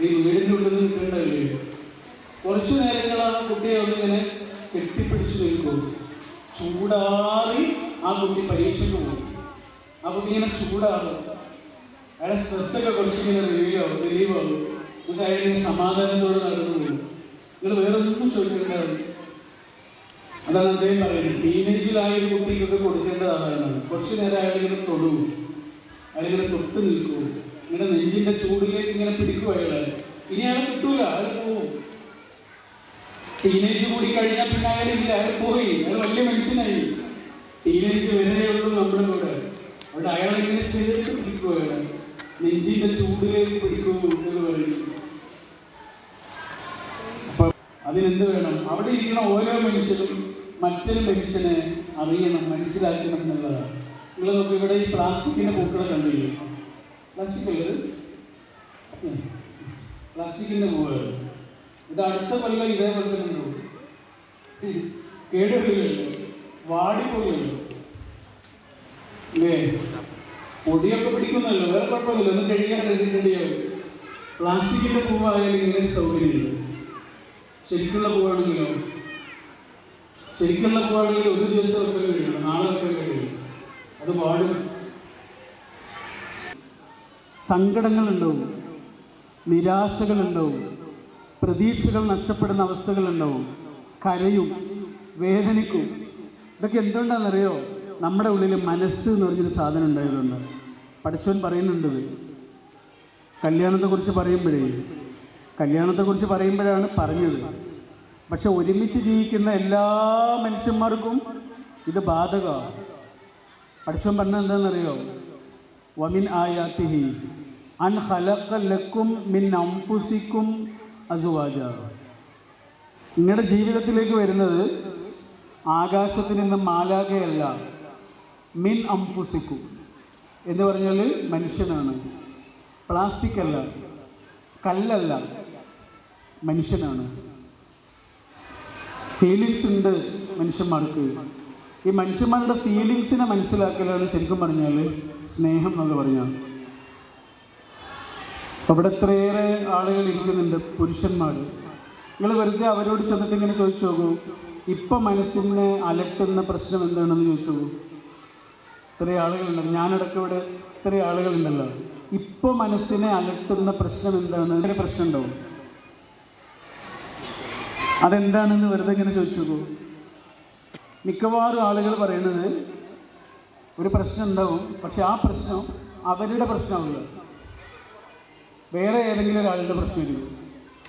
നീ വീടിന്റെ ഉള്ളിൽ നിന്ന് കിട്ടേണ്ടല്ലേ കുറച്ചു നേരങ്ങൾ ആ കുട്ടിയെ ഒന്നിങ്ങനെ കെട്ടിപ്പിടിച്ചു നിൽക്കും. ചൂടാറി ആ കുട്ടി പരീക്ഷയ്ക്ക് പോകും. ആ കുട്ടി ഇങ്ങനെ ചൂടാറും. അയാളെ സ്ട്രെസ്സൊക്കെ കുറച്ചിങ്ങനെ റിലീവോ റിലീവ് ആവും എന്നിട്ട് അയാളെ സമാധാനത്തോടെ നടന്നു പോകും. നിങ്ങൾ വേറെ ഒന്നും ചോദിക്കേണ്ടത് അതാണ് അദ്ദേഹം പറയുന്നത്. ടീനേജിലായ ഒരു കുട്ടിക്കൊക്കെ കൊടുക്കേണ്ടത് അതാണ്. കുറച്ചു നേരം അയാളിങ്ങനെ തൊടും. അയാളിങ്ങനെ തൊട്ട് നിൽക്കൂ. ഇങ്ങനെ നെഞ്ചിന്റെ ചൂടിലേക്ക് ഇങ്ങനെ പിടിക്കും ഇനി അയാൾ കിട്ടൂല അയാൾ പോവും. ടീനേജ് കൂടി കഴിഞ്ഞാൽ പിന്നെ അയാളില്ല അയാൾ പോയി. അയാൾ വലിയ മനുഷ്യനായി. ടീനേജ് വരെ ഉള്ളൂ നമ്മുടെ കൂടെ. അവിടെ അയാൾ ഇങ്ങനെ ചേർത്ത് പിടിക്കുകയാണ് നെഞ്ചിന്റെ ചൂടിലേക്ക് പിടിക്കൂ എന്ന് പറയുന്നു. അപ്പൊ അതിനെന്ത് വേണം? അവിടെ ഇരിക്കുന്ന ഓരോ മനുഷ്യരും മറ്റൊരു മനുഷ്യനെ അറിയണം മനസ്സിലാക്കണം എന്നുള്ളതാണ്. നിങ്ങൾ നോക്കി ഇവിടെ ഈ പ്ലാസ്റ്റിക്കിന്റെ പൂക്കളെ കണ്ടില്ലേ? പ്ലാസ്റ്റിക് അല്ലേ ഇത്? ഉം. പ്ലാസ്റ്റിക്കിന്റെ പൂവ് ഇത് അടുത്ത കൊല്ലം ഇതേപോലെ തന്നെ ഉണ്ടാവും കേടുവരില്ലല്ലോ വാടിപ്പോയില്ലല്ലോ അല്ലേ പൊടിയൊക്കെ പിടിക്കുന്നല്ലോ വേറെ കുഴപ്പമില്ല ഒന്ന് കഴിയാൻ എഴുതിയിട്ടുണ്ടെയോ പ്ലാസ്റ്റിക്കിന്റെ പൂവായാലും ഇങ്ങനെ സൗകര്യമില്ല ശരിക്കുള്ള പൂവാണെങ്കിലോ? ശരിക്കുള്ള പൂവാണെങ്കിൽ ഒരു ദിവസം ഒക്കെ കഴിയണം. നാളെ ഒക്കെ കഴിയണം. അത് പാടും സങ്കടങ്ങളുണ്ടാവും. നിരാശകളുണ്ടാവും. പ്രതീക്ഷകൾ നഷ്ടപ്പെടുന്ന അവസ്ഥകളുണ്ടാവും. കരയും വേദനിക്കും. ഇതൊക്കെ എന്തുകൊണ്ടാണെന്നറിയോ? നമ്മുടെ ഉള്ളിൽ മനസ്സ് എന്ന് പറഞ്ഞൊരു സാധനം ഉണ്ടായതുകൊണ്ട്. പഠിച്ചവൻ പറയുന്നുണ്ട്. കല്യാണത്തെക്കുറിച്ച് പറയുമ്പോഴേ കല്യാണത്തെക്കുറിച്ച് പറയുമ്പോഴാണ് പറഞ്ഞത്. പക്ഷെ ഒരുമിച്ച് ജീവിക്കുന്ന എല്ലാ മനുഷ്യന്മാർക്കും ഇത് ബാധകമാണ്. പഠിച്ചവൻ പറഞ്ഞത് എന്താണെന്നറിയോ? വമിൻ ആയാത്തിഹി അൻ ഖലഖ ലക്കും മിൻ അംഫുസിക്കും അസുവാജ നിങ്ങളുടെ ജീവിതത്തിലേക്ക് വരുന്നത് ആകാശത്തിൽ നിന്ന് മാലാകയല്ല മിൻ അംഫുസിക്കും. എന്ന് പറഞ്ഞാൽ മനുഷ്യനാണ്. പ്ലാസ്റ്റിക് അല്ല കല്ലല്ല മനുഷ്യനാണ്. ഫീലിങ്സ് ഉണ്ട് മനുഷ്യന്മാർക്ക്. ഈ മനുഷ്യന്മാരുടെ ഫീലിങ്സിനെ മനസ്സിലാക്കലാണ് ശരിക്കും പറഞ്ഞാൽ സ്നേഹം എന്ന് പറഞ്ഞാൽ അവിടെ എത്രയേറെ ആളുകൾ ഇരിക്കുന്നുണ്ട് പുരുഷന്മാർ നിങ്ങൾ വെറുതെ അവരോട് ചെന്നിട്ട് ഇങ്ങനെ ചോദിച്ചു നോക്കൂ. ഇപ്പം മനസ്സിനെ അലട്ടുന്ന പ്രശ്നം എന്താണെന്ന് ചോദിച്ചു നോക്കൂ. ഇത്രയും ആളുകളുണ്ട് ഞാനടക്കം ഇവിടെ ഇത്രയും ആളുകളുണ്ടല്ലോ. ഇപ്പോൾ മനസ്സിനെ അലട്ടുന്ന പ്രശ്നം എന്താണ്? അതിന്റെ പ്രശ്നം ഉണ്ടാവും അതെന്താണെന്ന് വെറുതെ ഇങ്ങനെ ചോദിച്ചു നോക്കൂ. മിക്കവാറും ആളുകൾ പറയുന്നത് ഒരു പ്രശ്നം ഉണ്ടാവും പക്ഷെ ആ പ്രശ്നം അവരുടെ പ്രശ്നമാവില്ല വേറെ ഏതെങ്കിലും ഒരാളുടെ പ്രശ്നമായിരിക്കും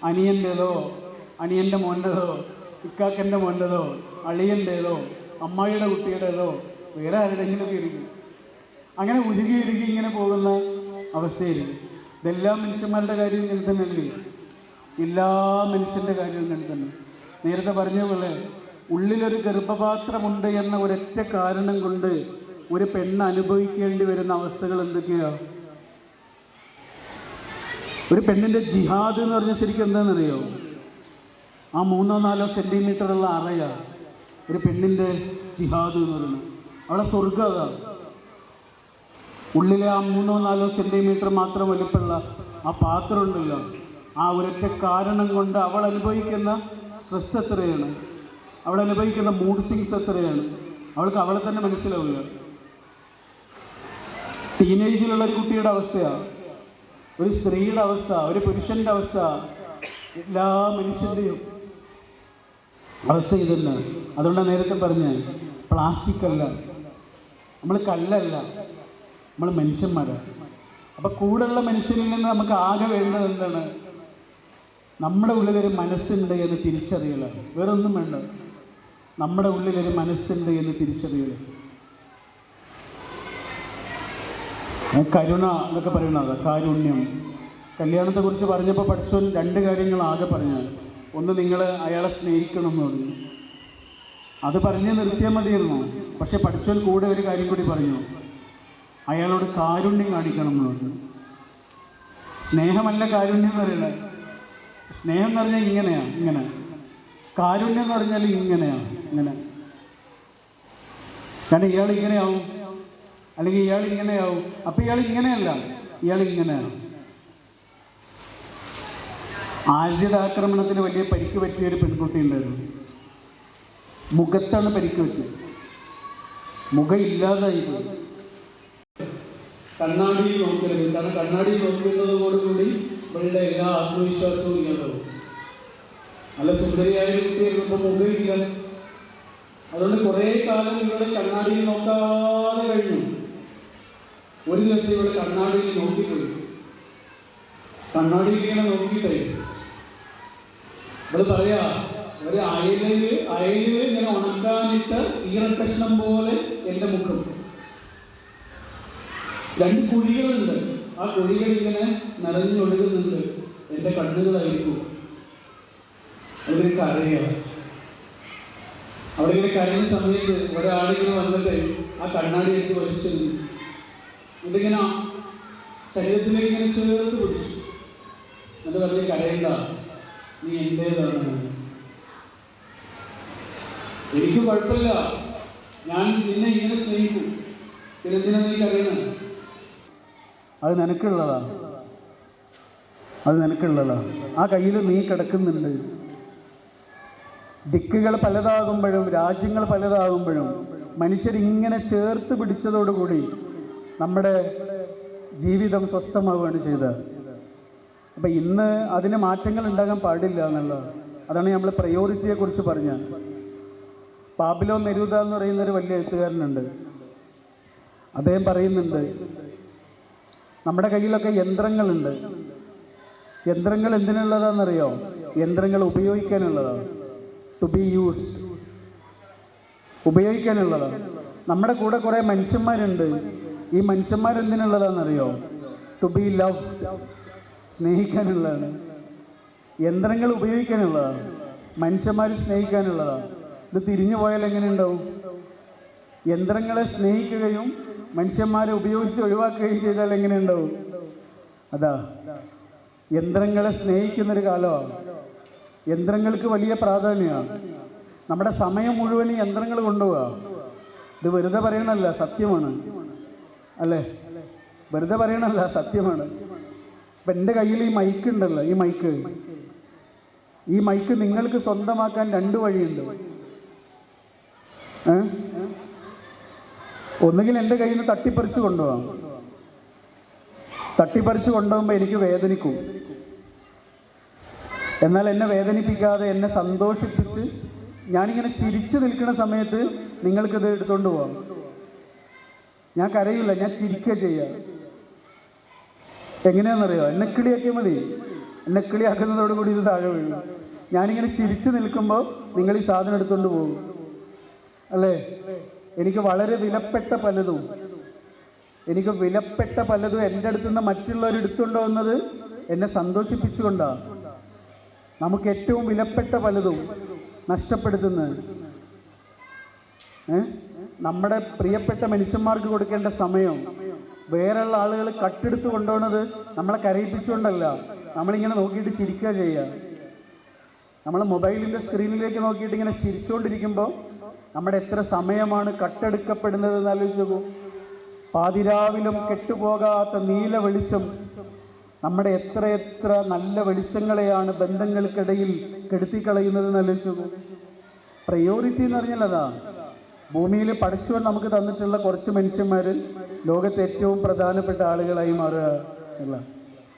അനിയന്റെതോ അനിയന്റെ മോന്റെതോ ഇക്കാക്കന്റെ മോന്റെതോ അളിയന്റേതോ അമ്മായിയുടെ കുട്ടിയുടേതോ വേറെ ആരുടെയെങ്കിലുമൊക്കെ ഇരിക്കും അങ്ങനെ ഉരുകി ഉരുകി ഇങ്ങനെ പോകുന്ന അവസ്ഥയായിരിക്കും. ഇതെല്ലാ മനുഷ്യന്മാരുടെ കാര്യം ഇങ്ങനെ തന്നെയല്ലേ? എല്ലാ മനുഷ്യന്റെ കാര്യം ഇങ്ങനെ തന്നെ. നേരത്തെ പറഞ്ഞ പോലെ ഉള്ളിലൊരു ഗർഭപാത്രമുണ്ട് എന്ന ഒരൊറ്റ കാരണം കൊണ്ട് ഒരു പെണ്ണ് അനുഭവിക്കേണ്ടി വരുന്ന അവസ്ഥകൾ എന്തൊക്കെയാ? ഒരു പെണ്ണിന്റെ ജിഹാദ് എന്ന് പറഞ്ഞാൽ ശരിക്കും എന്താണെന്നറിയോ? ആ മൂന്നോ നാലോ സെന്റിമീറ്ററുള്ള അറയാ ഒരു പെണ്ണിന്റെ ജിഹാദ് എന്ന് പറയുന്നത്. അവിടെ സ്വർഗം അതാണ് ഉള്ളിലെ ആ മൂന്നോ നാലോ സെന്റിമീറ്റർ മാത്രം വലുപ്പമുള്ള ആ പാത്രം ഉണ്ടല്ലോ. ആ ഒരൊറ്റ കാരണം കൊണ്ട് അവൾ അനുഭവിക്കുന്ന സ്ട്രെസ് എത്രയാണ്? അവൾ അനുഭവിക്കുന്ന മൂഡ് സിങ്സ് എത്രയാണ്? അവൾക്ക് അവളെ തന്നെ മനസ്സിലാവുക ടീനേജിലുള്ള ഒരു കുട്ടിയുടെ അവസ്ഥയാണ് ഒരു സ്ത്രീയുടെ അവസ്ഥ ഒരു പുരുഷന്റെ അവസ്ഥ. എല്ലാ മനുഷ്യന്റെയും അവസ്ഥ ഇതല്ല അതുകൊണ്ടാണ് നേരത്തെ പറഞ്ഞ പ്ലാസ്റ്റിക് അല്ല. നമ്മൾ കല്ലല്ല. നമ്മൾ മനുഷ്യന്മാരാണ് അപ്പം കൂടെയുള്ള മനുഷ്യനിൽ നിന്ന് നമുക്ക് ആകെ വേണ്ടത് എന്താണ്? നമ്മുടെ ഉള്ളിലൊരു മനസ്സുണ്ട് എന്ന് തിരിച്ചറിയില്ല വേറൊന്നും വേണ്ട. നമ്മുടെ ഉള്ളിലൊരു മനസ്സുണ്ട് എന്ന് തിരിച്ചറിയുക കരുണ എന്നൊക്കെ പറയുന്നത് കാരുണ്യം. കല്യാണത്തെക്കുറിച്ച് പറഞ്ഞപ്പോൾ പഠിച്ചോൻ രണ്ട് കാര്യങ്ങൾ ആകെ പറഞ്ഞാൽ ഒന്ന് നിങ്ങൾ അയാളെ സ്നേഹിക്കണം എന്ന് പറഞ്ഞു. അത് പറഞ്ഞ് നിർത്തിയാൽ മതിയായിരുന്നു. പക്ഷെ പഠിച്ചോൻ കൂടെ ഒരു കാര്യം കൂടി പറഞ്ഞു. അയാളോട് കാരുണ്യം കാണിക്കണം എന്ന് പറഞ്ഞു. സ്നേഹമല്ല കാരുണ്യം എന്ന് പറയുന്നത്. സ്നേഹം എന്ന് പറഞ്ഞാൽ ഇങ്ങനെയാണ് ഇങ്ങനെ. കാരുണ്യം എന്ന് പറഞ്ഞാൽ ഇങ്ങനെയാണ് ഇങ്ങനെ കാരണം ഇയാൾ ഇങ്ങനെയാവും. അല്ലെങ്കിൽ ഇയാൾ ഇങ്ങനെയാവും. അപ്പം ഇയാൾ ഇങ്ങനെയല്ല. ഇയാൾ ഇങ്ങനെയാണ്. ആദ്യതാക്രമണത്തിന് വലിയ പരിക്ക് പറ്റിയ ഒരു പെൺകുട്ടി ഉണ്ടായിരുന്നു. മുഖത്താണ് പരിക്ക് പറ്റിയത്. മുഖം ഇല്ലാതായി പോയി. കണ്ണാടിയിൽ നോക്കരുത്. കാരണം കണ്ണാടിയിൽ നോക്കുന്നതോടുകൂടി ഇവളുടെ എല്ലാ ആത്മവിശ്വാസവും ഇല്ലാതാവും. നല്ല സുന്ദരിയായ കുട്ടിയായിരുന്നു. മുഖമില്ല. അതുകൊണ്ട് കുറേ കാലം ഇവിടെ കണ്ണാടിയിൽ നോക്കാതെ കഴിഞ്ഞു. ഒരു ദിവസം ഇവിടെ കണ്ണാടിയിൽ നോക്കിപ്പോയി. കണ്ണാടിയിൽ ഇങ്ങനെ നോക്കിയിട്ടേ അത് പറയാ ഒരു അയലിൽ അയലിൽ ഇങ്ങനെ ഉണക്കാനിട്ട ഈറക്കഷ്ണം പോലെ എന്റെ മുഖം. രണ്ട് കുഴികളുണ്ട്. ആ കുഴികൾ ഇങ്ങനെ നിറഞ്ഞൊഴുകുന്നുണ്ട്. എന്റെ കണ്ണുകളായിരിക്കും. അതിനൊക്കെ കരയുക. അവിടെ ഇങ്ങനെ കരയുന്ന സമയത്ത് ഒരാളിങ്ങനെ വന്നിട്ട് ആ കണ്ണാടി എടുത്ത് വലിച്ചു എന്നിട്ടിങ്ങനെ ശരീരത്തിലേക്ക് ഇങ്ങനെ ചേർത്ത് പിടിച്ചു. എന്നിട്ട് പറഞ്ഞ് കരയണ്ട നീ എന്റേതാണ് എനിക്ക് കുഴപ്പമില്ല. ഞാൻ നിന്നെ ഇങ്ങനെ സ്നേഹിക്കും. പിന്നെന്തിനാ നീ കരയണം അത് നിനക്കുള്ളതാ. അത് നിനക്കുള്ളതാ. ആ കയ്യിൽ നീ കിടക്കുന്നുണ്ട്. ദിക്കുകൾ പലതാകുമ്പോഴും രാജ്യങ്ങൾ പലതാകുമ്പോഴും മനുഷ്യരിങ്ങനെ ചേർത്ത് പിടിച്ചതോടുകൂടി നമ്മുടെ ജീവിതം സ്വസ്ഥമാവുകയാണ് ചെയ്തത്. അപ്പം ഇന്ന് അതിന് മാറ്റങ്ങൾ ഉണ്ടാകാൻ പാടില്ല എന്നുള്ളത് അതാണ് നമ്മൾ പ്രയോറിറ്റിയെക്കുറിച്ച് പറഞ്ഞത്. പറഞ്ഞ പാബിലോ മെരൂത എന്ന് പറയുന്ന ഒരു വലിയ എഴുത്തുകാരനുണ്ട്. അദ്ദേഹം പറയുന്നുണ്ട് നമ്മുടെ കയ്യിലൊക്കെ യന്ത്രങ്ങളുണ്ട്. യന്ത്രങ്ങൾ എന്തിനുള്ളതാണെന്നറിയോ? യന്ത്രങ്ങൾ ഉപയോഗിക്കാനുള്ളതാണ്. ടു ബി യൂസ് ഉപയോഗിക്കാനുള്ളതാണ് നമ്മുടെ കൂടെ കുറേ മനുഷ്യന്മാരുണ്ട്. ഈ മനുഷ്യന്മാരെന്തിനുള്ളതാണെന്നറിയോ? ടു ബി ലവ് സ്നേഹിക്കാനുള്ളതാണ്. യന്ത്രങ്ങൾ ഉപയോഗിക്കാനുള്ളതാണ്. മനുഷ്യന്മാർ സ്നേഹിക്കാനുള്ളതാണ്. ഇത് തിരിഞ്ഞു പോയാൽ എങ്ങനെയുണ്ടാവും? യന്ത്രങ്ങളെ സ്നേഹിക്കുകയും മനുഷ്യന്മാരെ ഉപയോഗിച്ച് ഒഴിവാക്കുകയും ചെയ്താൽ എങ്ങനെയുണ്ടാവും? അതാ. യന്ത്രങ്ങളെ സ്നേഹിക്കുന്നൊരു കാലമാണ്. യന്ത്രങ്ങൾക്ക് വലിയ പ്രാധാന്യമാണ്. നമ്മുടെ സമയം മുഴുവൻ യന്ത്രങ്ങൾ കൊണ്ടുപോവുക ഇത് വെറുതെ പറയണല്ല സത്യമാണ്. അല്ലേ? വെറുതെ പറയണല്ല സത്യമാണ്. ഇപ്പം എന്റെ കയ്യിൽ ഈ മൈക്ക് ഉണ്ടല്ലോ ഈ മൈക്ക് ഈ മൈക്ക് നിങ്ങൾക്ക് സ്വന്തമാക്കാൻ രണ്ട് വഴിയുണ്ട്? ഒന്നുകിൽ എന്റെ കയ്യിൽ നിന്ന് തട്ടിപ്പറിച്ച് കൊണ്ടുപോകാം തട്ടിപ്പറിച്ച് കൊണ്ടുപോകുമ്പോൾ എനിക്ക് വേദനിക്കും. എന്നാൽ എന്നെ വേദനിപ്പിക്കാതെ എന്നെ സന്തോഷിപ്പിച്ച് ഞാനിങ്ങനെ ചിരിച്ചു നിൽക്കുന്ന സമയത്ത് നിങ്ങൾക്കിത് എടുത്തുകൊണ്ട് പോകാം ഞാൻ കരയില്ല ഞാൻ ചിരിക്കുക ചെയ്യാം. എങ്ങനെയാണെന്നറിയോ? എന്നെ കിളിയാക്കിയാൽ മതി. എന്നെ കിളിയാക്കുന്നതോടുകൂടി ഇത് താഴെ വീഴും. ഞാനിങ്ങനെ ചിരിച്ചു നിൽക്കുമ്പോൾ നിങ്ങൾ ഈ സാധനം എടുത്തുകൊണ്ട് പോകും അല്ലേ? എനിക്ക് വളരെ വിലപ്പെട്ട പലതും. എനിക്ക് വിലപ്പെട്ട പലതും എന്റെ അടുത്തുനിന്ന് മറ്റുള്ളവർ എടുത്തുകൊണ്ട് എന്നെ സന്തോഷിപ്പിച്ചുകൊണ്ടാണ് നമുക്ക് ഏറ്റവും വിലപ്പെട്ട പലതും നഷ്ടപ്പെടുത്തുന്നത് നമ്മുടെ പ്രിയപ്പെട്ട മനുഷ്യന്മാർക്ക് കൊടുക്കേണ്ട സമയം വേറെയുള്ള ആളുകൾ കട്ടെടുത്ത് കൊണ്ടുപോകുന്നത് നമ്മളെ കരയിപ്പിച്ചുകൊണ്ടല്ല. നമ്മളിങ്ങനെ നോക്കിയിട്ട് ചിരിക്കുക ചെയ്യുക. നമ്മൾ മൊബൈലിന്റെ സ്ക്രീനിലേക്ക് നോക്കിയിട്ട് ഇങ്ങനെ ചിരിച്ചുകൊണ്ടിരിക്കുമ്പോൾ നമ്മുടെ എത്ര സമയമാണ് കട്ടെടുക്കപ്പെടുന്നത് എന്ന് ആലോചിച്ചു പാതിരാവിലും കെട്ടുപോകാത്ത നീല വെളിച്ചം നമ്മുടെ എത്ര എത്ര നല്ല വെളിച്ചങ്ങളെയാണ് ബന്ധങ്ങൾക്കിടയിൽ കെടുത്തിക്കളയുന്നത് എന്ന് ആലോചിച്ച് പ്രയോറിറ്റി എന്ന് പറഞ്ഞാൽ അതാ. ഭൂമിയിൽ പഠിച്ചു നമുക്ക് തന്നിട്ടുള്ള കുറച്ച് മനുഷ്യന്മാർ ലോകത്തെ ഏറ്റവും പ്രധാനപ്പെട്ട ആളുകളായി മാറുക എന്നുള്ള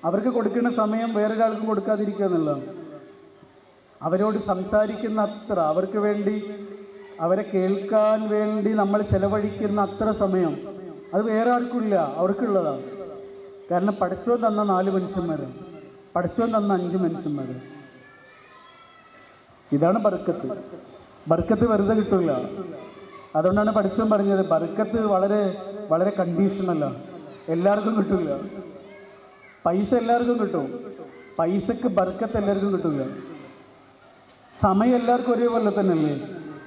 അവർക്ക് കൊടുക്കുന്ന സമയം വേറൊരാൾക്കും കൊടുക്കാതിരിക്കുക എന്നുള്ളതാണ്. അവരോട് സംസാരിക്കുന്ന അത്ര അവർക്ക് വേണ്ടി അവരെ കേൾക്കാൻ വേണ്ടി നമ്മൾ ചെലവഴിക്കുന്ന അത്ര സമയം അത് വേറെ ആർക്കുമില്ല അവർക്കുള്ളതാണ്. കാരണം പഠിച്ചോ തന്ന നാല് മനുഷ്യന്മാർ പഠിച്ചോ തന്ന അഞ്ച് മനുഷ്യന്മാർ ഇതാണ് ബർക്കത്ത്. ബർക്കത്ത് വെറുതെ കിട്ടില്ല അതുകൊണ്ടാണ് പഠിച്ചോ പറഞ്ഞത്. ബർക്കത്ത് വളരെ വളരെ കണ്ടീഷണല്ല എല്ലാവർക്കും കിട്ടില്ല പൈസ എല്ലാവർക്കും കിട്ടും. പൈസക്ക് ബർക്കത്ത് എല്ലാവർക്കും കിട്ടില്ല സമയം എല്ലാവർക്കും ഒരേപോലെ തന്നെയല്ലേ?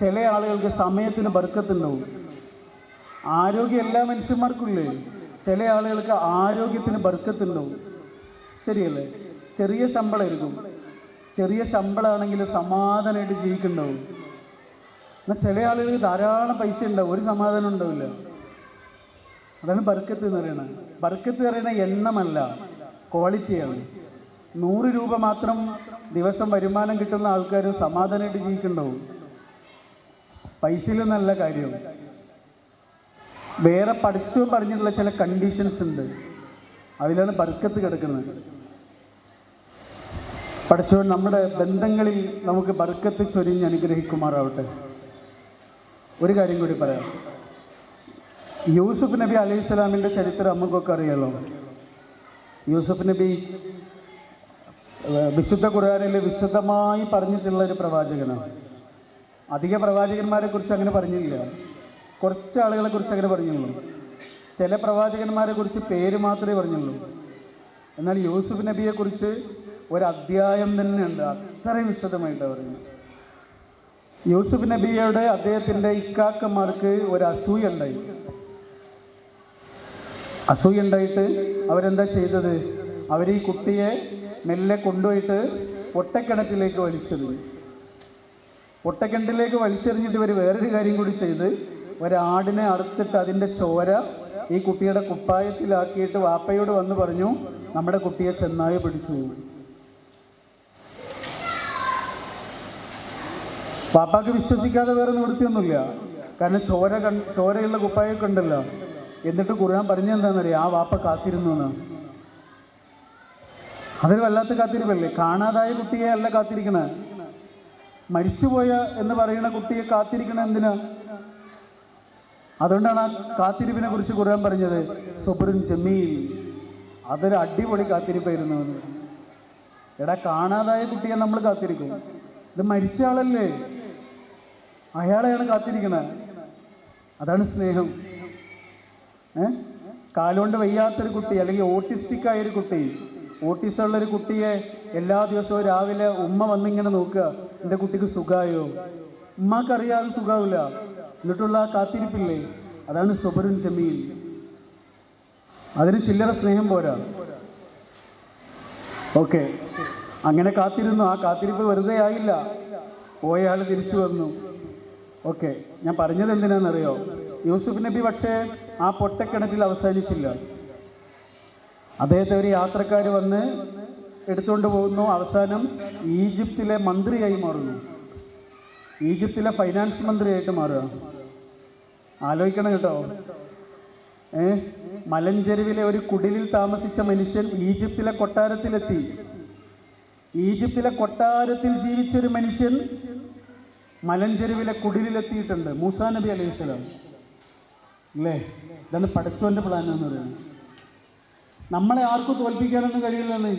ചില ആളുകൾക്ക് സമയത്തിന് ബർക്കത്തുണ്ടാവും ആരോഗ്യം എല്ലാ മനുഷ്യന്മാർക്കും ഇല്ലേ? ചില ആളുകൾക്ക് ആരോഗ്യത്തിന് ബർക്കത്തുണ്ടാവും. ശരിയല്ലേ? ചെറിയ ശമ്പളമായിരിക്കും. ചെറിയ ശമ്പളമാണെങ്കിൽ സമാധാനമായിട്ട് ജീവിക്കുന്നുണ്ടാവും. എന്നാൽ ചില ആളുകൾക്ക് ധാരാളം പൈസ ഉണ്ടാവും. ഒരു സമാധാനം ഉണ്ടാവില്ല. അതാണ് ബർക്കത്ത് എന്ന് പറയുന്നത്. ബർക്കത്ത് പറയുന്ന എണ്ണമല്ല ക്വാളിറ്റിയാണ്. നൂറ് രൂപ മാത്രം ദിവസം വരുമാനം കിട്ടുന്ന ആൾക്കാർ സമാധാനമായിട്ട് ജീവിക്കുന്നുണ്ടാവും. പൈസയിൽ നല്ല കാര്യം വേറെ പഠിച്ചു പറഞ്ഞിട്ടുള്ള ചില കണ്ടീഷൻസ് ഉണ്ട്. അതിലാണ് ബർക്കത്ത് കിടക്കുന്നത്. പഠിച്ചവൻ നമ്മുടെ ബന്ധങ്ങളിൽ നമുക്ക് ബർക്കത്ത് ചൊരിഞ്ഞ് അനുഗ്രഹിക്കുമാറാവട്ടെ. ഒരു കാര്യം കൂടി പറയാം. യൂസുഫ് നബി അലൈഹി സ്വലാമിന്റെ ചരിത്രം നമുക്കൊക്കെ അറിയാലോ. യൂസുഫ് നബി വിശുദ്ധ ഖുർആനിൽ വിശുദ്ധമായി പറഞ്ഞിട്ടുള്ള ഒരു പ്രവാചകനാണ്. അധിക പ്രവാചകന്മാരെ കുറിച്ച് അങ്ങനെ പറഞ്ഞില്ല. കുറച്ച് ആളുകളെ കുറിച്ച് അങ്ങനെ പറഞ്ഞുള്ളൂ. ചില പ്രവാചകന്മാരെ കുറിച്ച് പേര് മാത്രമേ പറഞ്ഞുള്ളൂ. എന്നാൽ യൂസുഫ് നബിയെ കുറിച്ച് ഒരു അധ്യായം തന്നെ ഉണ്ട്. അത്രയും വിശദമായിട്ടാണ് പറയുന്നത്. യൂസുഫ് നബിയുടെ അദ്ദേഹത്തിന്റെ ഇക്കാക്കന്മാർക്ക് ഒരു അസൂയ ഉണ്ടായി. അസൂയ ഉണ്ടായിട്ട് അവരെന്താ ചെയ്തത്? അവർ ഈ കുട്ടിയെ മെല്ലെ കൊണ്ടുപോയിട്ട് ഒട്ടക്കിണറ്റിലേക്ക് വലിച്ചെറിഞ്ഞു. ഒട്ടക്കിണറ്റിലേക്ക് വലിച്ചെറിഞ്ഞിട്ട് ഇവർ വേറൊരു കാര്യം കൂടി ചെയ്ത് ഒരാടിനെ അറുത്തിട്ട് അതിന്റെ ചോര ഈ കുട്ടിയുടെ കുപ്പായത്തിലാക്കിയിട്ട് വാപ്പയോട് വന്ന് പറഞ്ഞു നമ്മുടെ കുട്ടിയെ ചെന്നായി പിടിച്ചു. പാപ്പാക്ക് വിശ്വസിക്കാതെ വേറെ നിവൃത്തിയൊന്നുമില്ല കാരണം ചോര കൺ ചോരയുള്ള കുപ്പായൊക്കെ ഉണ്ടല്ലോ. എന്നിട്ട് ഖുർആൻ പറഞ്ഞെന്താണെന്നറിയാം ആ വാപ്പ കാത്തിരുന്നു എന്ന്. അതൊരു വല്ലാത്ത കാത്തിരിപ്പല്ലേ? കാണാതായ കുട്ടിയെ അല്ല കാത്തിരിക്കണേ. മരിച്ചുപോയ എന്ന് പറയുന്ന കുട്ടിയെ കാത്തിരിക്കണ എന്തിനാ? അതുകൊണ്ടാണ് ആ കാത്തിരിപ്പിനെ കുറിച്ച് ഖുർആൻ പറഞ്ഞത്. സുബ്രൻ ജമീൽ അതൊരു അടിപൊളി കാത്തിരിപ്പായിരുന്നു എന്ന് എടാ കാണാതായ കുട്ടിയെ നമ്മൾ കാത്തിരിക്കും. ഇത് മരിച്ച ആളല്ലേ? അയാളെയാണ് കാത്തിരിക്കുന്നത് അതാണ് സ്നേഹം. ഏ? കാലുകൊണ്ട് വയ്യാത്തൊരു കുട്ടി അല്ലെങ്കിൽ ഓട്ടിസ്റ്റിക് ആയൊരു കുട്ടി ഓട്ടിസം ഉള്ളൊരു കുട്ടിയെ എല്ലാ ദിവസവും രാവിലെ ഉമ്മ വന്നിങ്ങനെ നോക്കുക. എന്റെ കുട്ടിക്ക് സുഖമായോ ഉമ്മക്കറിയാതെ സുഖാവില്ല. എന്നിട്ടുള്ള കാത്തിരിപ്പില്ലേ? അതാണ് സുബരൻ ജമീൽ. അതിന് ചില്ലറ സ്നേഹം പോരാ. ഓക്കെ. അങ്ങനെ കാത്തിരുന്നു. ആ കാത്തിരിപ്പ് വെറുതെ ആയില്ല. പോയ ആൾ തിരിച്ചു വന്നു. ഓക്കെ. ഞാൻ പറഞ്ഞത് എന്തിനാണെന്നറിയോ? യൂസുഫ് നബി പക്ഷേ ആ പൊട്ടക്കിണറ്റിൽ അവസാനിച്ചില്ല. അദ്ദേഹത്തെ ഒരു യാത്രക്കാർ വന്ന് എടുത്തുകൊണ്ട് പോകുന്നു. അവസാനം ഈജിപ്തിലെ മന്ത്രിയായി മാറുന്നു. ഈജിപ്തിലെ ഫൈനാൻസ് മന്ത്രിയായിട്ട് മാറുക. ആലോചിക്കണം കേട്ടോ. ഏ? മലഞ്ചെരുവിലെ ഒരു കുടിലിൽ താമസിച്ച മനുഷ്യൻ ഈജിപ്തിലെ കൊട്ടാരത്തിലെത്തി. ഈജിപ്തിലെ കൊട്ടാരത്തിൽ ജീവിച്ചൊരു മനുഷ്യൻ മലഞ്ചെരുവിലെ കുടിലെത്തിയിട്ടുണ്ട് മൂസാ നബി അലൈഹി സ്വലാം. അല്ലേ? ഇതാണ് പടച്ചോന്റെ പ്ലാൻ എന്ന് പറയുന്നത്. നമ്മളെ ആർക്കും തോൽപ്പിക്കാനൊന്നും കഴിയില്ലെന്ന്.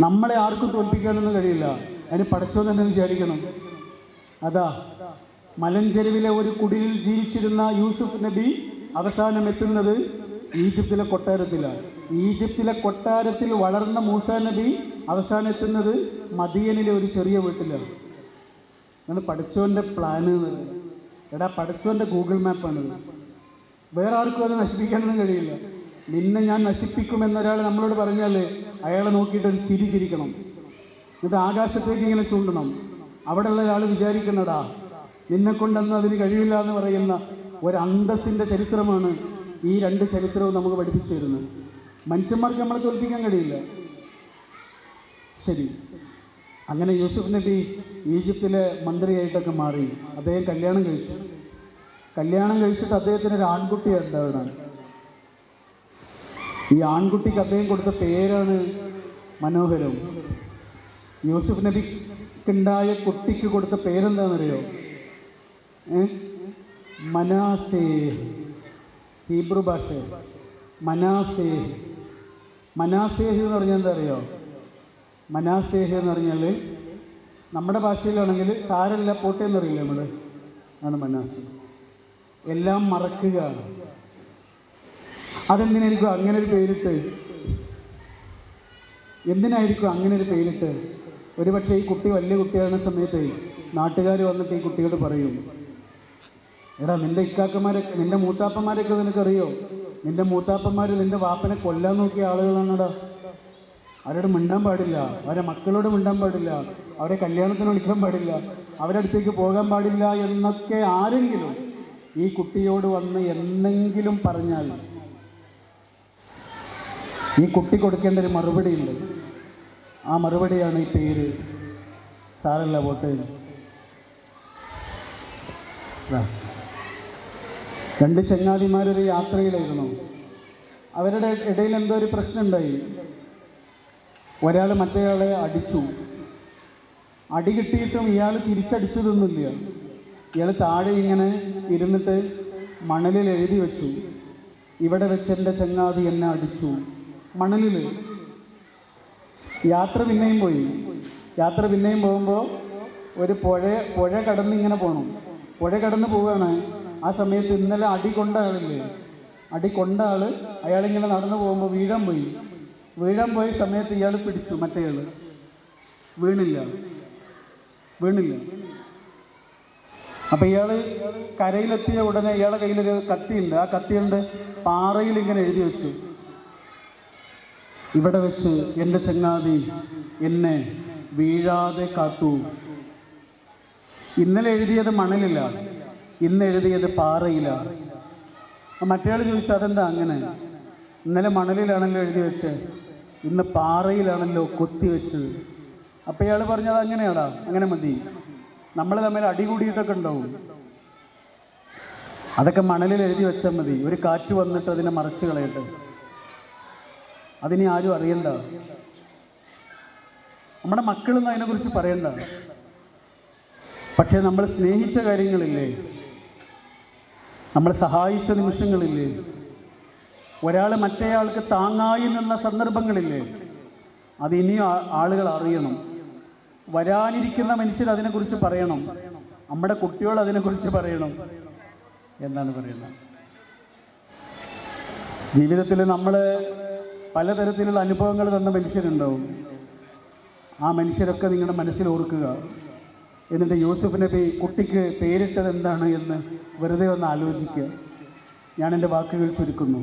നമ്മളെ ആർക്കും തോൽപ്പിക്കാനൊന്നും കഴിയില്ല. അതിന് പഠിച്ചോ തന്നെ വിചാരിക്കണം. അതാ. മലഞ്ചെരുവിലെ ഒരു കുടിലിൽ ജീവിച്ചിരുന്ന യൂസുഫ് നബി അവസാനം എത്തുന്നത് ഈജിപ്തിലെ കൊട്ടാരത്തിലാണ്. ഈജിപ്തിലെ കൊട്ടാരത്തിൽ വളർന്ന മൂസ നബി അവസാനം എത്തുന്നത് മദിയനിലെ ഒരു ചെറിയ വീട്ടിലാണ്. അങ്ങനെ പഠിച്ചോന്റെ പ്ലാന് എടാ പഠിച്ചോന്റെ ഗൂഗിൾ മാപ്പാണ് വേറെ ആർക്കും അത് നശിപ്പിക്കാനൊന്നും കഴിയില്ല. നിന്നെ ഞാൻ നശിപ്പിക്കുമെന്നൊരാൾ നമ്മളോട് പറഞ്ഞാൽ അയാളെ നോക്കിയിട്ട് ഒരു ചിരി ചിരിക്കണം. എന്നിട്ട് ആകാശത്തേക്ക് ഇങ്ങനെ ചൂണ്ടണം. അവിടെയുള്ള ഒരാൾ വിചാരിക്കുന്നടാ നിന്നെ കൊണ്ടൊന്നും അതിന് കഴിയില്ല എന്ന് പറയുന്ന ഒരു അന്തസ്സിന്റെ ചരിത്രമാണ് ഈ രണ്ട് ചരിത്രവും നമുക്ക് പഠിപ്പിച്ചു തരുന്നത്. മനുഷ്യന്മാർക്ക് നമ്മളെ തോൽപ്പിക്കാൻ കഴിയില്ല. ശരി. അങ്ങനെ യൂസുഫ് നബി ഈജിപ്തിലെ മന്ത്രിയായിട്ടൊക്കെ മാറി. അദ്ദേഹം കല്യാണം കഴിച്ചു. കല്യാണം കഴിച്ചിട്ട് അദ്ദേഹത്തിന് ഒരു ആൺകുട്ടി ഉണ്ടാവണം ഈ ആൺകുട്ടിക്ക് അദ്ദേഹം കൊടുത്ത പേരാണ് മനോഹരം. യൂസുഫ് നബിക്കുണ്ടായ കുട്ടിക്ക് കൊടുത്ത പേരെന്താണെന്നറിയോ? മനാസേ. ഹീബ്രു ഭാഷ മനാസേ മനാസേഹ് എന്ന് പറഞ്ഞാൽ എന്താ അറിയോ? മനാസേഹ് എന്ന് പറഞ്ഞാൽ നമ്മുടെ ഭാഷയിലാണെങ്കിൽ സാരല്ല പോട്ടെ എന്നറിയില്ല നമ്മൾ ആണ് മനാസ്. എല്ലാം മറക്കുക. അതെന്തിനായിരിക്കും അങ്ങനെ ഒരു പേരിട്ട്? എന്തിനായിരിക്കും അങ്ങനെ ഒരു പേരിട്ട്? ഒരുപക്ഷെ ഈ കുട്ടി വലിയ കുട്ടിയാകുന്ന സമയത്ത് നാട്ടുകാർ വന്നിട്ട് ഈ കുട്ടിയോട് പറയും എടാ നിന്റെ ഇക്കാക്കന്മാരെ നിന്റെ മൂത്താപ്പന്മാരെയൊക്കെ നിനക്കറിയോ? നിന്റെ മൂത്താപ്പന്മാർ നിന്റെ വാപ്പനെ കൊല്ലാൻ നോക്കിയ ആളുകളാണെടാ. അവരോട് മിണ്ടാൻ പാടില്ല. അവരെ മക്കളോട് മിണ്ടാൻ പാടില്ല. അവരെ കല്യാണത്തിന് വിളിക്കാൻ പാടില്ല. അവരുടെ അടുത്തേക്ക് പോകാൻ പാടില്ല എന്നൊക്കെ ആരെങ്കിലും ഈ കുട്ടിയോട് വന്ന് എന്തെങ്കിലും പറഞ്ഞാൽ ഈ കുട്ടി കൊടുക്കേണ്ട ഒരു മറുപടി ഉണ്ട് ആ മറുപടിയാണ് ഈ പേര്. സാറല്ല പോട്ടേ. രണ്ട് ചങ്ങാതിമാരൊരു യാത്രയിലായിരുന്നു. അവരുടെ ഇടയിൽ എന്തോ ഒരു പ്രശ്നം ഉണ്ടായി ഒരാൾ മറ്റേയാളെ അടിച്ചു. അടി കിട്ടിയിട്ടും ഇയാൾ തിരിച്ചടിച്ചതൊന്നുമില്ല ഇയാൾ താഴെ ഇങ്ങനെ ഇരുന്നിട്ട് മണലിൽ എഴുതി വെച്ചു. ഇവിടെ വെച്ച് എന്റെ ചങ്ങാതി എന്നെ അടിച്ചു. മണലിൽ യാത്ര പിന്നെയും പോയി. യാത്ര പിന്നെയും പോകുമ്പോൾ ഒരു പുഴ പുഴ കടന്ന് ഇങ്ങനെ പോകണം പുഴ കടന്ന് പോവുകയാണ് ആ സമയത്ത് ഇന്നലെ അടി കൊണ്ട ആളില്ലേ? അടി കൊണ്ട ആൾ അയാളിങ്ങനെ നടന്നു പോകുമ്പോൾ വീഴാൻ പോയി. വീഴാൻ പോയ സമയത്ത് ഇയാൾ പിടിച്ചു മറ്റേയാൾ വീണില്ല. വീണില്ല. അപ്പം ഇയാൾ കരയിലെത്തിയ ഉടനെ ഇയാളുടെ കയ്യിലൊരു കത്തിയുണ്ട്. ആ കത്തിയുണ്ട് പാറയിൽ ഇങ്ങനെ എഴുതി വെച്ചു. ഇവിടെ വെച്ച് എന്റെ ചങ്ങാതി എന്നെ വീഴാതെ കാത്തു. ഇന്നലെ എഴുതിയത് മണലില്ല ഇന്ന് എഴുതിയത് പാറയിലാണ് മറ്റേയാൾ ചോദിച്ചു അതെന്താ അങ്ങനെ? ഇന്നലെ മണലിലാണല്ലോ എഴുതി വെച്ച്. ഇന്ന് പാറയിലാണല്ലോ കൊത്തി വെച്ചത് അപ്പം ഇയാൾ പറഞ്ഞത് അങ്ങനെയാടാ അങ്ങനെ മതി. നമ്മൾ തമ്മിൽ അടികൂടിയിട്ടൊക്കെ ഉണ്ടാവും. അതൊക്കെ മണലിൽ എഴുതി വെച്ചാൽ മതി. ഒരു കാറ്റ് വന്നിട്ട് അതിനെ മറച്ചു കളയട്ടെ. അതിനെ ആരും അറിയണ്ട. നമ്മുടെ മക്കളൊന്നും അതിനെക്കുറിച്ച് പറയണ്ട. പക്ഷേ നമ്മൾ സ്നേഹിച്ച കാര്യങ്ങളില്ലേ? നമ്മൾ സഹായിച്ച നിമിഷങ്ങളില്ലേ? ഒരാൾ മറ്റേയാൾക്ക് താങ്ങായി നിന്ന സന്ദർഭങ്ങളില്ലേ? അത് ഇനിയും ആളുകൾ അറിയണം. വരാനിരിക്കുന്ന മനുഷ്യർ അതിനെക്കുറിച്ച് പറയണം. നമ്മുടെ കുട്ടികൾ അതിനെക്കുറിച്ച് പറയണം. എന്നാണ് പറയുന്നത്. ജീവിതത്തിൽ നമ്മൾ പലതരത്തിലുള്ള അനുഭവങ്ങൾ തന്ന മനുഷ്യരുണ്ടാവും. ആ മനുഷ്യരൊക്കെ നിങ്ങളുടെ മനസ്സിൽ ഓർക്കുക. എന്നിട്ട് യൂസുഫ് നബി കുട്ടിക്ക് പേരിട്ടത് എന്താണ് എന്ന് വെറുതെ ഒന്ന് ആലോചിക്കുക ഞാൻ എന്റെ വാക്കുകൾ ചുരുക്കുന്നു.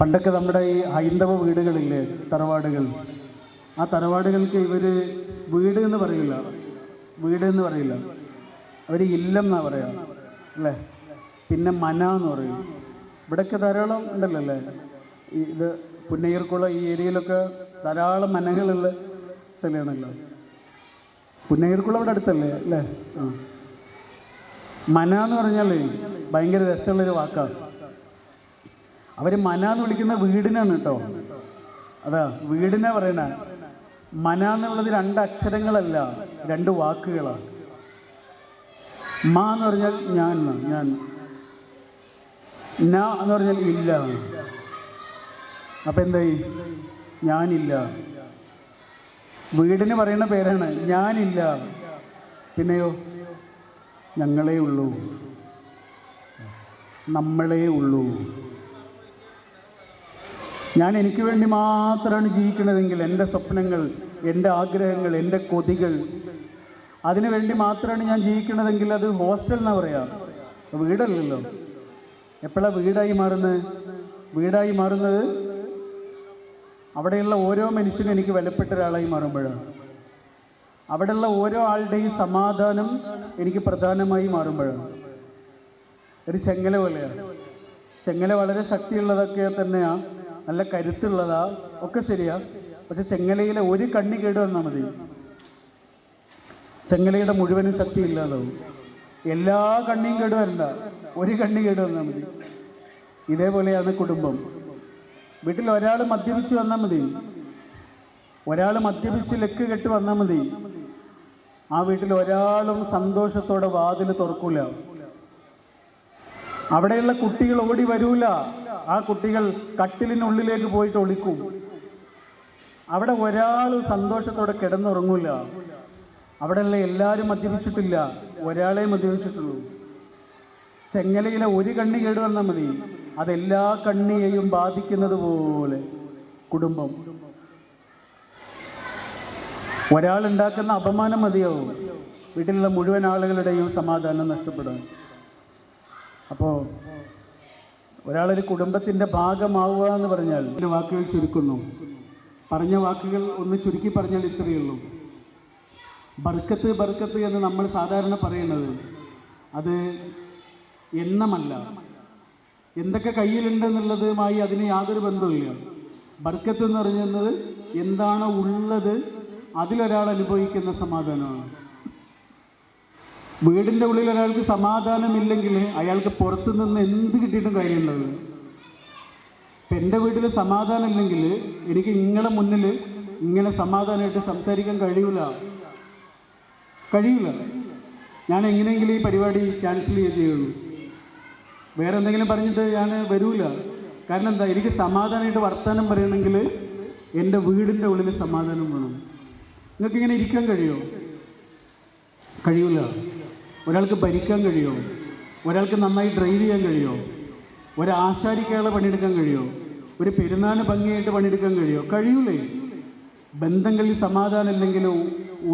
പണ്ടൊക്കെ നമ്മുടെ ഈ ഹൈന്ദവ വീടുകളില്ലേ തറവാടുകൾ. ആ തറവാടുകൾക്ക് ഇവർ വീട് എന്ന് പറയില്ല. വീട് എന്ന് പറയില്ല. അവർ ഇല്ലം എന്നാ പറയാ. അല്ലേ? പിന്നെ മന എന്ന് പറയും. ഇവിടെയൊക്കെ ധാരാളം ഉണ്ടല്ലോ അല്ലേ ഇത് പുന്നയ്യർക്കുള്ള ഈ ഏരിയയിലൊക്കെ ധാരാളം മനകളുള്ള സ്ഥലമാണല്ലോ. പുന്നയ്യർക്കുള്ള അവിടെ അടുത്തല്ലേ? അല്ലേ? ആ. മന എന്ന് പറഞ്ഞാൽ ഭയങ്കര രസമുള്ളൊരു വാക്കാണ് അവർ മന എന്ന് വിളിക്കുന്ന വീടിനാണ് കേട്ടോ. അതാ വീടിനെ പറയണ. മന എന്നുള്ളത് രണ്ട് അക്ഷരങ്ങളല്ല രണ്ട് വാക്കുകളാണ് മാ എന്ന് പറഞ്ഞാൽ ഞാൻ ഞാൻ. ന എന്ന് പറഞ്ഞാൽ ഇല്ല. അപ്പം എന്തായി? ഞാനില്ല. വീടിന് പറയുന്ന പേരാണ് ഞാനില്ല. പിന്നെയോ? ഞങ്ങളേ ഉള്ളൂ. നമ്മളേ ഉള്ളൂ. ഞാൻ എനിക്ക് വേണ്ടി മാത്രമാണ് ജീവിക്കുന്നതെങ്കിൽ എന്റെ സ്വപ്നങ്ങൾ എന്റെ ആഗ്രഹങ്ങൾ എന്റെ കൊതികൾ അതിനു വേണ്ടി മാത്രമാണ് ഞാൻ ജീവിക്കുന്നതെങ്കിൽ അത് ഹോസ്റ്റൽ എന്നാ പറയാ? വീടല്ലല്ലോ. എപ്പോഴാണ് വീടായി മാറുന്നത്? വീടായി മാറുന്നത് അവിടെയുള്ള ഓരോ മനുഷ്യനും എനിക്ക് വിലപ്പെട്ട ഒരാളായി മാറുമ്പോഴാണ്. അവിടെയുള്ള ഓരോ ആളുടെയും സമാധാനം എനിക്ക് പ്രധാനമായി മാറുമ്പോഴാണ്. ഒരു ചെങ്ങല പോലെയാണ്. ചെങ്ങല വളരെ ശക്തിയുള്ളതൊക്കെ തന്നെയാണ് നല്ല കരുത്തുള്ളതാ. ഒക്കെ ശരിയാ. പക്ഷെ ചെങ്ങലയിലെ ഒരു കണ്ണി കേട് വന്നാൽ മതി. ചെങ്ങലയുടെ മുഴുവനും ശക്തി ഇല്ലാതാവും. എല്ലാ കണ്ണിയും കേട് വരണ്ട. ഒരു കണ്ണി കേട് വന്നാൽ മതി. ഇതേപോലെയാണ് കുടുംബം. വീട്ടിൽ ഒരാൾ മദ്യപിച്ച് വന്നാൽ മതി. ഒരാൾ മദ്യപിച്ച് ലക്ക് കെട്ട് വന്നാൽ മതി. ആ വീട്ടിൽ ഒരാളും സന്തോഷത്തോടെ വാതിൽ തുറക്കൂല. അവിടെയുള്ള കുട്ടികൾ ഓടി വരൂല. ആ കുട്ടികൾ കട്ടിലിനുള്ളിലേക്ക് പോയിട്ട് ഒളിക്കും. അവിടെ ഒരാളും സന്തോഷത്തോടെ കിടന്നുറങ്ങൂല. അവിടെയുള്ള എല്ലാവരും മദ്യപിച്ചിട്ടില്ല. ഒരാളെ മദ്യപിച്ചിട്ടുള്ളൂ. ചെങ്ങലയിലെ ഒരു കണ്ണി കേടുവന്നാൽ മതി. അതെല്ലാ കണ്ണിയെയും ബാധിക്കുന്നത് പോലെ കുടുംബം. ഒരാളുണ്ടാക്കുന്ന അപമാനം മതിയാവും. വീട്ടിലുള്ള മുഴുവൻ ആളുകളുടെയും സമാധാനം നഷ്ടപ്പെടും. അപ്പോൾ ഒരാളൊരു കുടുംബത്തിന്റെ ഭാഗമാവുക എന്ന് പറഞ്ഞാൽ എന്റെ വാക്കുകൾ ചുരുക്കുന്നു. പറഞ്ഞ വാക്കുകൾ ഒന്ന് ചുരുക്കി പറഞ്ഞാൽ ഇത്രയേ ഉള്ളൂ. ബർക്കത്ത് ബർക്കത്ത് എന്ന് നമ്മൾ സാധാരണ പറയുന്നത് അത് എണ്ണമല്ല. എന്തൊക്കെ കയ്യിലുണ്ടെന്നുള്ളതുമായി അതിന് യാതൊരു ബന്ധവുമില്ല. ബർക്കത്ത് എന്ന് പറയുന്നത് എന്താണ് ഉള്ളത് അതിലൊരാൾ അനുഭവിക്കുന്ന സമാധാനമാണ്. വീടിന്റെ ഉള്ളിൽ ഒരാൾക്ക് സമാധാനമില്ലെങ്കിൽ അയാൾക്ക് പുറത്തു നിന്ന് എന്ത് കിട്ടിയിട്ടും കാര്യമുണ്ടാവില്ല ഇപ്പം എന്റെ വീട്ടിൽ സമാധാനം ഇല്ലെങ്കിൽ എനിക്ക് നിങ്ങളെ മുന്നിൽ ഇങ്ങനെ സമാധാനമായിട്ട് സംസാരിക്കാൻ കഴിയൂല. കഴിയൂല. ഞാൻ എങ്ങനെയെങ്കിലും ഈ പരിപാടി ക്യാൻസൽ ചെയ്തേ ഉള്ളൂ. വേറെ എന്തെങ്കിലും പറഞ്ഞിട്ട് ഞാൻ വരൂല. കാരണം എന്താ എനിക്ക് സമാധാനമായിട്ട് വർത്തമാനം പറയണമെങ്കിൽ എന്റെ വീടിന്റെ ഉള്ളിൽ സമാധാനം വേണം. നിങ്ങൾക്ക് ഇങ്ങനെ ഇരിക്കാൻ കഴിയുമോ കഴിയൂല. ഒരാൾക്ക് ഭരിക്കാൻ കഴിയുമോ ഒരാൾക്ക് നന്നായി ഡ്രൈവ് ചെയ്യാൻ കഴിയുമോ ഒരാശാരിക്കാളെ പണിയെടുക്കാൻ കഴിയുമോ ഒരു പെരുന്നാളിന് ഭംഗിയായിട്ട് പണിയെടുക്കാൻ കഴിയുമോ കഴിയൂലേ. ബന്ധങ്ങളിൽ സമാധാനം ഇല്ലെങ്കിലും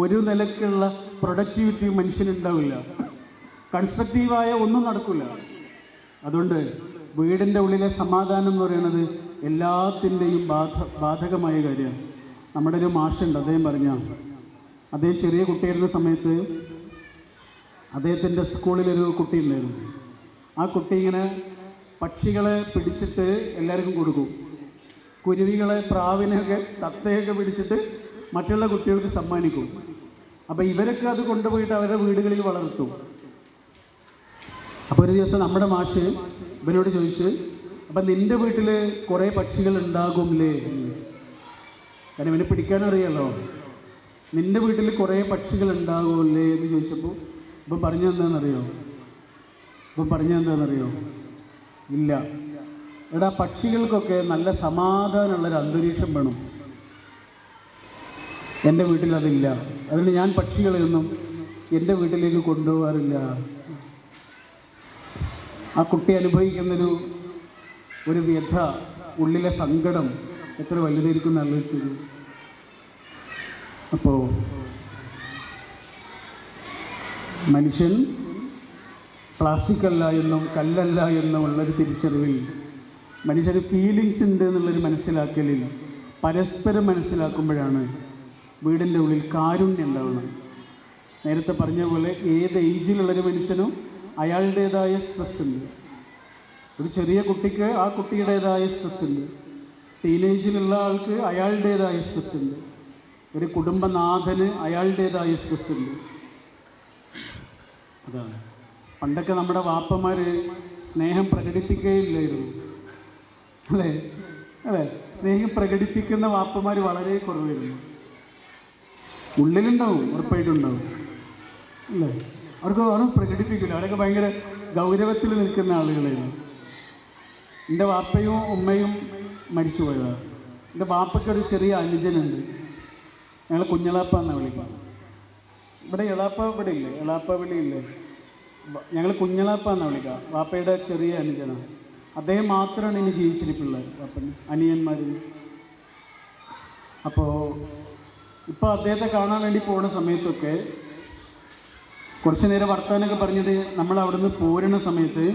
ഒരു നിലക്കുള്ള പ്രൊഡക്ടിവിറ്റി മനുഷ്യനുണ്ടാവില്ല കൺസ്ട്രക്റ്റീവായ ഒന്നും നടക്കില്ല അതുകൊണ്ട് വീടിന്റെ ഉള്ളിലെ സമാധാനം എന്ന് പറയുന്നത് എല്ലാത്തിന്റെയും ബാധ ബാധകമായ കാര്യമാണ്. നമ്മുടെ ഒരു മാഷുണ്ട് അദ്ദേഹം പറഞ്ഞ. അദ്ദേഹം ചെറിയ കുട്ടിയായിരുന്ന സമയത്ത് അദ്ദേഹത്തിന്റെ സ്കൂളിലൊരു കുട്ടി ഉണ്ടായിരുന്നു ആ കുട്ടി ഇങ്ങനെ പക്ഷികളെ പിടിച്ചിട്ട് എല്ലാവർക്കും കൊടുക്കും. കുരുവികളെ പ്രാവിനെയൊക്കെ തത്തയൊക്കെ പിടിച്ചിട്ട് മറ്റുള്ള കുട്ടികൾക്ക് സമ്മാനിക്കും. അപ്പോൾ ഇവരൊക്കെ അത് കൊണ്ടുപോയിട്ട് അവരുടെ വീടുകളിൽ വളർത്തും. അപ്പോൾ ഒരു ദിവസം നമ്മുടെ മാഷ് ഇവനോട് ചോദിച്ച് അപ്പം നിന്റെ വീട്ടിൽ കുറേ പക്ഷികൾ ഉണ്ടാകുമല്ലേ. കാരണം ഇവനെ പിടിക്കാനറിയാലോ? നിന്റെ വീട്ടിൽ കുറേ പക്ഷികൾ ഉണ്ടാകുമല്ലേ എന്ന് ചോദിച്ചപ്പോൾ ഇപ്പം പറഞ്ഞു എന്താണെന്നറിയോ? ഇപ്പം പറഞ്ഞു എന്താണെന്നറിയോ? ഇല്ല. എടാ പക്ഷികൾക്കൊക്കെ നല്ല സമാധാനമുള്ളൊരു അന്തരീക്ഷം വേണം. എന്റെ വീട്ടിൽ അതില്ല അതുകൊണ്ട് ഞാൻ പക്ഷികളെയൊന്നും എന്റെ വീട്ടിലേക്ക് കൊണ്ടുപോകാറില്ല. ആ കുട്ടി അനുഭവിക്കുന്നൊരു ഒരു വ്യഥ ഉള്ളിലെ സങ്കടം എത്ര വലുതായിരിക്കും ആലോചിച്ചത് അപ്പോൾ മനുഷ്യൻ പ്ലാസ്റ്റിക് അല്ല എന്നും കല്ലല്ല എന്നും ഉള്ളൊരു തിരിച്ചറിവിൽ മനുഷ്യന് ഫീലിങ്സ് ഉണ്ട് എന്നുള്ളൊരു മനസ്സിലാക്കലിൽ പരസ്പരം മനസ്സിലാക്കുമ്പോഴാണ് വീടിന്റെ ഉള്ളിൽ കാരുണ്യം ഉണ്ടാവുന്നത്. നേരത്തെ പറഞ്ഞ പോലെ ഏത് ഏജിലുള്ളൊരു മനുഷ്യനും അയാളുടേതായ സ്ട്രെസ് ഉണ്ട്. ഒരു ചെറിയ കുട്ടിക്ക് ആ കുട്ടിയുടേതായ സ്ട്രെസ് ഉണ്ട്. ടീനേജിലുള്ള ആൾക്ക് അയാളുടേതായ സ്ട്രെസ് ഉണ്ട്. ഒരു കുടുംബനാഥന് അയാളുടേതായ സ്ട്രെസ് ഉണ്ട്. അതാണ്. പണ്ടൊക്കെ നമ്മുടെ വാപ്പമാർ സ്നേഹം പ്രകടിപ്പിക്കുകയില്ലായിരുന്നു. അല്ലേ? അല്ലേ? സ്നേഹം പ്രകടിപ്പിക്കുന്ന വാപ്പമാർ വളരെ കുറവായിരുന്നു. ഉള്ളിലുണ്ടാവും ഉറപ്പായിട്ടുണ്ടാവും അല്ലേ? അവർക്ക് ഒന്നും പ്രകടിപ്പിക്കില്ല അവരൊക്കെ ഭയങ്കര ഗൗരവത്തിൽ നിൽക്കുന്ന ആളുകളായിരുന്നു. എന്റെ വാപ്പയും ഉമ്മയും മരിച്ചു പോയതാണ്. എന്റെ വാപ്പയ്ക്കൊരു ചെറിയ അനുജനുണ്ട്. ഞങ്ങൾ കുഞ്ഞളാപ്പ എന്നാണ് വിളിക്കുക ഇവിടെ എളാപ്പ ഇവിടെ ഇല്ലേ? എളാപ്പ വിളി ഇല്ലേ? ഞങ്ങൾ കുഞ്ഞളാപ്പ എന്നാണ് വിളിക്കുക വാപ്പയുടെ ചെറിയ അനുജനാണ്. അദ്ദേഹം മാത്രമാണ് ഇനി ജീവിച്ചിരിപ്പുള്ളത് വാപ്പന് അനിയന്മാരിൽ. അപ്പോൾ ഇപ്പോൾ അദ്ദേഹത്തെ കാണാൻ വേണ്ടി പോകുന്ന സമയത്തൊക്കെ കുറച്ച് നേരം വർത്താനൊക്കെ പറഞ്ഞത് നമ്മൾ അവിടുന്ന് പോരുന്ന സമയത്ത്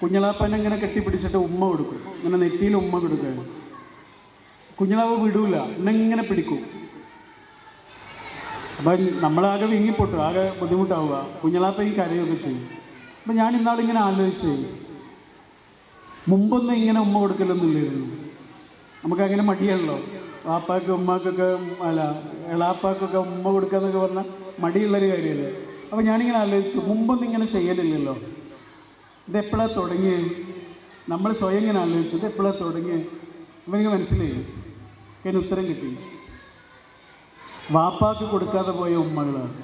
കുഞ്ഞളാപ്പനെ ഇങ്ങനെ കെട്ടിപ്പിടിച്ചിട്ട് ഉമ്മ കൊടുക്കും. ഇങ്ങനെ നെറ്റിയിൽ ഉമ്മ കൊടുക്കുകയാണ് കുഞ്ഞളാവ് വിടൂല. എന്നെങ്ങനെ പിടിക്കും. അപ്പം നമ്മളാകെ വിങ്ങിപ്പൊട്ടു. ആകെ ബുദ്ധിമുട്ടാവുക. കുഞ്ഞളാപ്പയും കരയൊക്കെ ചെയ്യും. അപ്പം ഞാൻ ഇന്നാളിങ്ങനെ ആലോചിച്ച് മുമ്പൊന്നും ഇങ്ങനെ ഉമ്മ കൊടുക്കലൊന്നുമില്ലായിരുന്നു നമുക്കങ്ങനെ മടിയാണല്ലോ. വാപ്പാക്കും ഉമ്മാക്കൊക്കെ അല്ല എളാപ്പാക്കൊക്കെ ഉമ്മ കൊടുക്കുക എന്നൊക്കെ പറഞ്ഞാൽ മടിയുള്ളൊരു കാര്യമല്ലേ അപ്പോൾ ഞാനിങ്ങനെ ആലോചിച്ചു മുമ്പൊന്നും ഇങ്ങനെ ചെയ്യലില്ലല്ലോ. ഇതെപ്പോഴാണ് തുടങ്ങി നമ്മൾ സ്വയം ഇങ്ങനെ ആലോചിച്ചു ഇത് തുടങ്ങി അപ്പം എനിക്ക് മനസ്സിലായി അതിന് ഉത്തരം കിട്ടി. വാപ്പാക്ക് കൊടുക്കാതെ പോയ ഉമ്മകളാണ്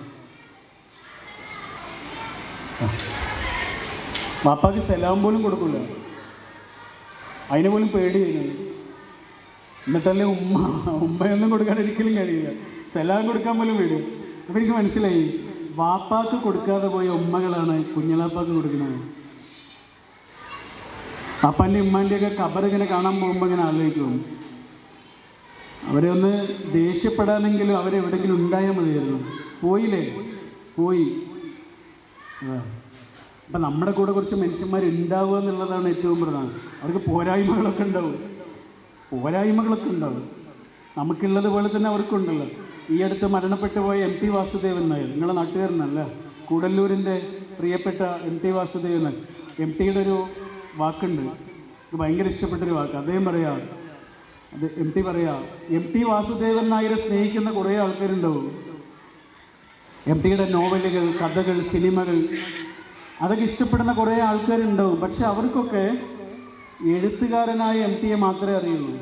വാപ്പാക്ക് സലാം പോലും കൊടുക്കില്ല അതിനെ പോലും പേടിയായിരുന്നു. എന്നിട്ടല്ലേ ഉമ്മ ഉമ്മയൊന്നും കൊടുക്കാൻ ഒരിക്കലും കഴിയില്ല. സലാം കൊടുക്കാൻ പോലും പേടി അപ്പം എനിക്ക് മനസ്സിലായി വാപ്പാക്ക് കൊടുക്കാതെ പോയ ഉമ്മകളാണ് കുഞ്ഞളാപ്പാക്ക് കൊടുക്കുന്നത്. അപ്പന്റെ ഉമ്മാന്റെയൊക്കെ കബർ കാണാൻ പോകുമ്പോൾ ഇങ്ങനെ ആലോചിക്കും. അവരെ ഒന്ന് ദേഷ്യപ്പെടാനെങ്കിലും അവരെവിടെയെങ്കിലും ഉണ്ടായാൽ മതിയായിരുന്നു. പോയില്ലേ? പോയി. അപ്പം നമ്മുടെ കൂടെ കുറച്ച് മനുഷ്യന്മാർ ഉണ്ടാവുക എന്നുള്ളതാണ് ഏറ്റവും പ്രധാനം. അവർക്ക് പോരായ്മകളൊക്കെ ഉണ്ടാവും. പോരായ്മകളൊക്കെ ഉണ്ടാവും. നമുക്കുള്ളത് പോലെ തന്നെ അവർക്കുണ്ടല്ലോ ഈ അടുത്ത് മരണപ്പെട്ടു പോയ എം ടി വാസുദേവൻ നായർ. നിങ്ങളെ നാട്ടുകാരനല്ല? കൂടല്ലൂരിന്റെ പ്രിയപ്പെട്ട M T Vasudevan Nair. M ടിയുടെ ഒരു വാക്കുണ്ട്. ഭയങ്കര ഇഷ്ടപ്പെട്ടൊരു വാക്ക്. അദ്ദേഹം പറയാം അത് എം ടി പറയാ എം ടി വാസുദേവൻ നായരെ സ്നേഹിക്കുന്ന കുറേ ആൾക്കാരുണ്ടാവും. എം ടിയുടെ നോവലുകൾ കഥകൾ സിനിമകൾ അതൊക്കെ ഇഷ്ടപ്പെടുന്ന കുറേ ആൾക്കാരുണ്ടാവും. പക്ഷെ അവർക്കൊക്കെ എഴുത്തുകാരനായ എം ടിയെ മാത്രമേ അറിയുള്ളൂ.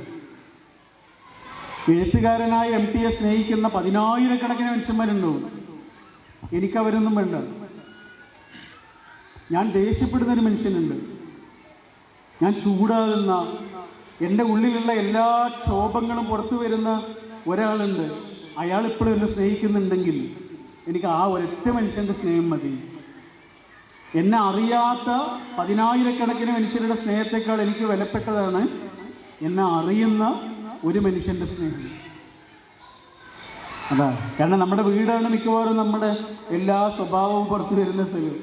എഴുത്തുകാരനായ എം ടിയെ സ്നേഹിക്കുന്ന പതിനായിരക്കണക്കിന് മനുഷ്യന്മാരുണ്ടാവും എനിക്കവരൊന്നും വേണ്ട. ഞാൻ ദേഷ്യപ്പെടുന്ന ഒരു മനുഷ്യനുണ്ട്. ഞാൻ ചൂടാകുന്ന എന്റെ ഉള്ളിലുള്ള എല്ലാ ക്ഷോഭങ്ങളും പുറത്തു വരുന്ന ഒരാളുണ്ട്. അയാൾ ഇപ്പോഴും എന്നെ സ്നേഹിക്കുന്നുണ്ടെങ്കിൽ എനിക്ക് ആ ഒരൊറ്റ മനുഷ്യന്റെ സ്നേഹം മതി. എന്നെ അറിയാത്ത പതിനായിരക്കണക്കിന് മനുഷ്യരുടെ സ്നേഹത്തെക്കാൾ എനിക്ക് വിലപ്പെട്ടതാണ്. എന്നെ അറിയുന്ന ഒരു മനുഷ്യന്റെ സ്നേഹം. അതാ കാരണം നമ്മുടെ വീടാണ് മിക്കവാറും നമ്മുടെ എല്ലാ സ്വഭാവവും പുറത്തു വരുന്ന സ്ഥലം.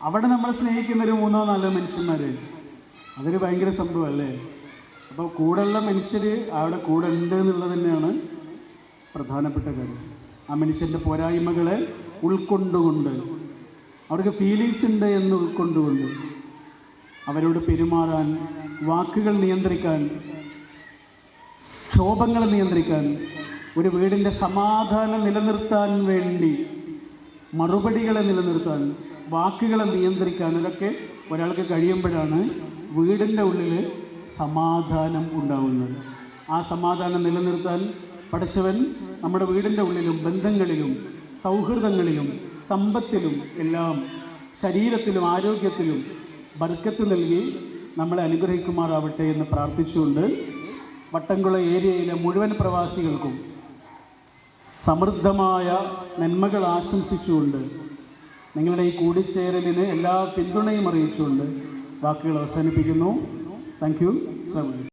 അവിടെ നമ്മൾ സ്നേഹിക്കുന്ന ഒരു മൂന്നോ നാലോ മനുഷ്യന്മാർ അതൊരു ഭയങ്കര സംഭവമല്ലേ അപ്പോൾ കൂടെയുള്ള മനുഷ്യർ അവിടെ കൂടെ ഉണ്ട് എന്നുള്ളത് തന്നെയാണ് പ്രധാനപ്പെട്ട കാര്യം. ആ മനുഷ്യന്റെ പോരായ്മകളെ ഉൾക്കൊണ്ടുകൊണ്ട് അവർക്ക് ഫീലിങ്സ് ഉണ്ട് എന്ന് ഉൾക്കൊണ്ടുകൊണ്ട് അവരോട് പെരുമാറാൻ വാക്കുകൾ നിയന്ത്രിക്കാൻ ക്ഷോഭങ്ങൾ നിയന്ത്രിക്കാൻ ഒരു വീടിന്റെ സമാധാനം നിലനിർത്താൻ വേണ്ടി മറുപടികളെ നിലനിർത്താൻ വാക്കുകളെ നിയന്ത്രിക്കാൻ ഇതൊക്കെ ഒരാൾക്ക് കഴിയുമ്പോഴാണ് വീടിന്റെ ഉള്ളിൽ സമാധാനം ഉണ്ടാവുന്നത്. ആ സമാധാനം നിലനിർത്താൻ പഠിച്ചവൻ നമ്മുടെ വീടിന്റെ ഉള്ളിലും ബന്ധങ്ങളിലും സൗഹൃദങ്ങളിലും സമ്പത്തിലും എല്ലാം ശരീരത്തിലും ആരോഗ്യത്തിലും ബർക്കത്ത് നൽകി നമ്മളെ അനുഗ്രഹിക്കുമാറാവട്ടെ എന്ന് പ്രാർത്ഥിച്ചുകൊണ്ട് വട്ടംകുള ഏരിയയിലെ മുഴുവൻ പ്രവാസികൾക്കും സമൃദ്ധമായ നന്മകൾ ആശംസിച്ചുകൊണ്ട് നിങ്ങളുടെ ഈ കൂടിച്ചേരലിന് എല്ലാ പിന്തുണയും അറിയിച്ചുകൊണ്ട് വാക്കുകൾ അവസാനിപ്പിക്കുന്നു. Thank you so much